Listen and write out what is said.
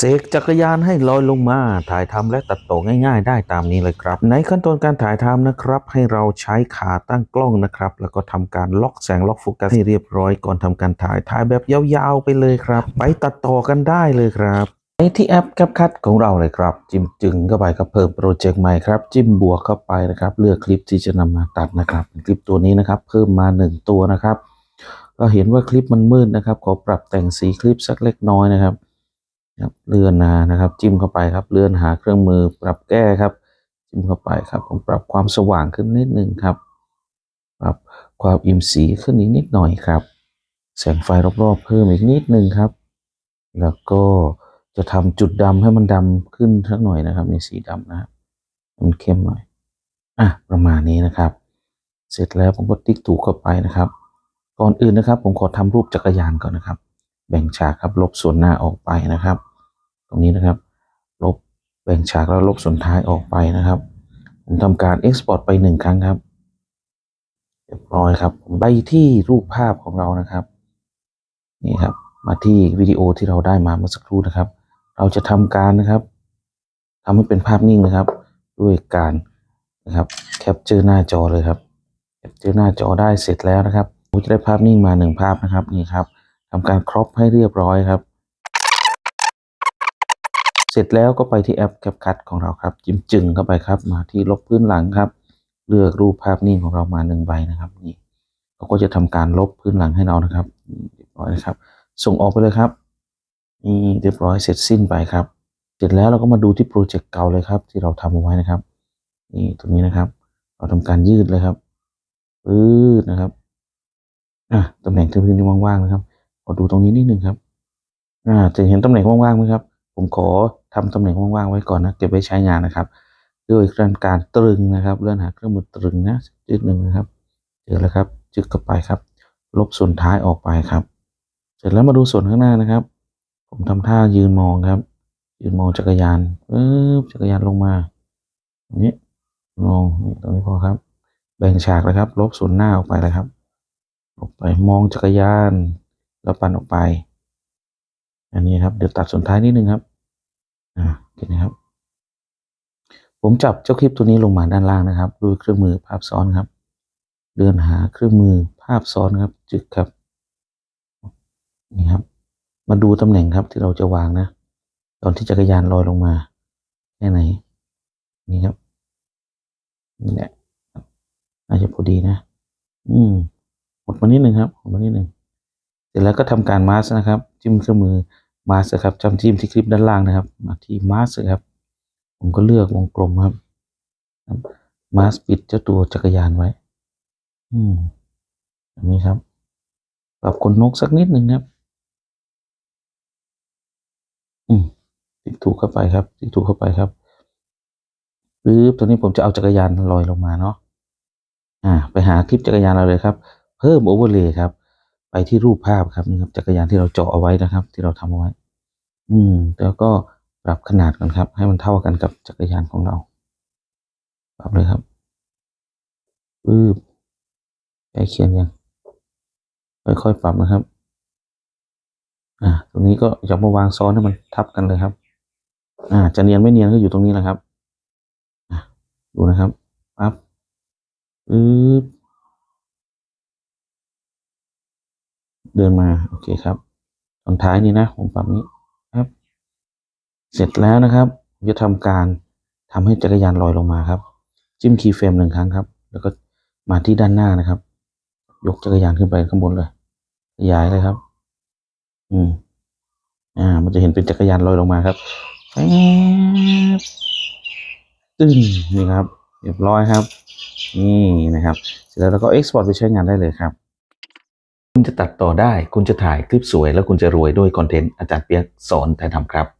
เสกจักรยานให้ลอยลงมา ถ่ายทำและตัดต่อง่ายๆ ได้ตามนี้เลยครับ ในขั้นตอนการถ่ายทำนะครับ ให้เราใช้ขาตั้งกล้องนะครับ แล้วก็ทำการล็อกแสงล็อกโฟกัสให้เรียบร้อยก่อนทำการถ่ายถ่ายแบบยาวๆไปเลยครับ ไปตัดต่อกันได้เลยครับไปที่แอป CapCut ของเราเลยครับ จิ้มจึงเข้าไปครับเพิ่มโปรเจกต์ใหม่ครับ จิ้มบวกเข้าไปนะครับ เลือกคลิปที่จะนำมาตัดนะครับ คลิปตัวนี้นะครับ เพิ่มมาหนึ่งตัวนะครับ ก็เห็นว่าคลิปมันมืดนะครับ ขอปรับแต่งสีคลิปสักเล็กน้อยนะครับ ครับเลื่อนานะครับ จิ้มเข้าไปครับ เลื่อนหาเครื่องมือปรับแก้ครับ จิ้มเข้าไปครับ ผมปรับความสว่างขึ้นนิดนึงครับ ปรับความอิ่มสีขึ้นอีกนิดหน่อยครับ แสงไฟรอบๆเพิ่มอีกนิดนึงครับ แล้วก็จะทำจุดดำให้มันดำขึ้นสักหน่อยนะครับ ในสีดำนะครับมันเข้มหน่อย อะ ประมาณนี้นะครับ เสร็จแล้วผมก็ติ๊กถูกเข้าไปนะครับ ก่อนอื่นนะครับ ผมขอทำรูปจักรยานก่อนนะครับ แบ่งฉากครับ ลบส่วนหน้าออกไปนะครับ ตรงนี้นะครับ ลบแบ่งฉากแล้วลบส่วนท้ายออกไปนะครับ ผมทำการ Export ไปหนึ่งครั้งครับเรียบร้อยครับ ผมไปที่รูปภาพของเรานะครับ นี่ครับ มาที่วิดีโอที่เราได้มาเมื่อสักครู่นะครับ เราจะทำการนะครับทำให้เป็นภาพนิ่งนะครับ ด้วยการนะครับแคปเจอร์หน้าจอเลยครับแคปเจอร์หน้าจอได้เสร็จแล้วนะครับผมจะได้ภาพนิ่งมาหนึ่งภาพนะครับนี่ครับทำการครอปให้เรียบร้อยครับ เสร็จแล้วก็ไปที่แอป CapCut ของเราครับ จิ้มจึงเข้าไปครับ มาที่ลบพื้นหลังครับ เลือกรูปภาพนิ่งของเรามาหนึ่งใบนะครับนี่เขาก็จะทำการลบพื้นหลังให้เรานะครับเรียบร้อยนะครับ ส่งออกไปเลยครับนี่เรียบร้อยเสร็จสิ้นไปครับ เสร็จแล้วเราก็มาดูที่โปรเจกต์เก่าเลยครับ ที่เราทำเอาไว้นะครับนี่ตรงนี้นะครับ เราทำการยืดเลยครับยืดนะครับอะตำแหน่งที่พื้นที่ว่างๆนะครับขอดูตรงนี้นิดนึงครับอ่าจะเห็นตำแหน่งว่างๆไหมครับ ผมขอทำตำแหน่งว่างๆไว้ก่อนนะเก็บไว้ใช้งานนะครับด้วยเรื่องการตรึงนะครับเลื่อนหาเครื่องมือตรึงนะจุดหนึ่งนะครับเจอแล้วครับจึกเข้าไปครับ ลบส่วนท้ายออกไปครับ เสร็จแล้วมาดูส่วนข้างหน้านะครับ ผมทำท่ายืนมองครับ ยืนมองจักรยานปึ๊บจักรยานลงมาตรงนี้มองนี่ตรงนี้พอครับ แบ่งฉากเลยครับ ลบส่วนหน้าออกไปเลยครับ ออกไปมองจักรยานแล้วปั่นออกไป อันนี้ครับเดี๋ยวตัดส่วนท้ายนิดนึงครับ อ่าเห็นไหมครับ ผมจับเจ้าคลิปตัวนี้ลงมาด้านล่างนะครับด้วยเครื่องมือภาพซ้อนครับเดินหาเครื่องมือภาพซ้อนครับ จึกครับนี่ครับ มาดูตำแหน่งครับที่เราจะวางนะ ตอนที่จักรยานลอยลงมาแค่ไหน นี่ครับนี่แหละน่าจจะพอดีนะ อืมหมดมานิดหนึ่งครับหมดมานิดหนึ่งเสร็จแล้วก็ทำการมาสนะครับ จิ้มเครื่องมือ มาสครับจำจิ้มที่คลิปด้านล่างนะครับ มาที่มาสครับ ผมก็เลือกวงกลมครับมาสปิดเจ้าตัวจักรยานไว้ อืมแบบนี้ครับ ปรับขนนกสักนิดหนึ่งครับ อืมติ๊กถูกเข้าไปครับติ๊กถูกเข้าไปครับปึ๊บตัวนี้ผมจะเอาจักรยานลอยลงมาเนาะ อ่า ไปหาคลิปจักรยานเราเลยครับ เพิ่มโอเวอร์เลย์ครับ ไปที่รูปภาพครับนี่ครับจักรยานที่เราเจาะเอาไว้นะครับ ที่เราทำเอาไว้ อืม แล้วก็ปรับขนาดกันครับ ให้มันเท่ากันกับจักรยานของเรา ปรับเลยครับปึ๊บใกล้เคียงยังค่อยๆปรับนะครับ อ่า ตรงนี้ก็อย่ามาวางซ้อนให้มันทับกันเลยครับ อ่า จะเนียนไม่เนียนก็อยู่ตรงนี้แหละครับ อะดูนะครับปั๊บปึ๊บ เดินมาโอเคครับ ตอนท้ายนี้นะผมปรับนี้ครับ เสร็จแล้วนะครับจะทำการทำให้จักรยานลอยลงมาครับ จิ้มคีย์เฟรมหนึ่งครั้งครับ แล้วก็มาที่ด้านหน้านะครับ ยกจักรยานขึ้นไปข้างบนเลยขยายเลยครับ อืมอ่า มันจะเห็นเป็นจักรยานลอยลงมาครับแป๊บตึ้งนี่ครับเรียบร้อยครับ นี่นะครับ เสร็จแล้วเราก็ export ไปใช้งานได้เลยครับ คุณจะตัดต่อได้ คุณจะถ่ายคลิปสวย แล้วคุณจะรวยด้วยคอนเทนต์อาจารย์เปียกสอนถ่ายทำครับ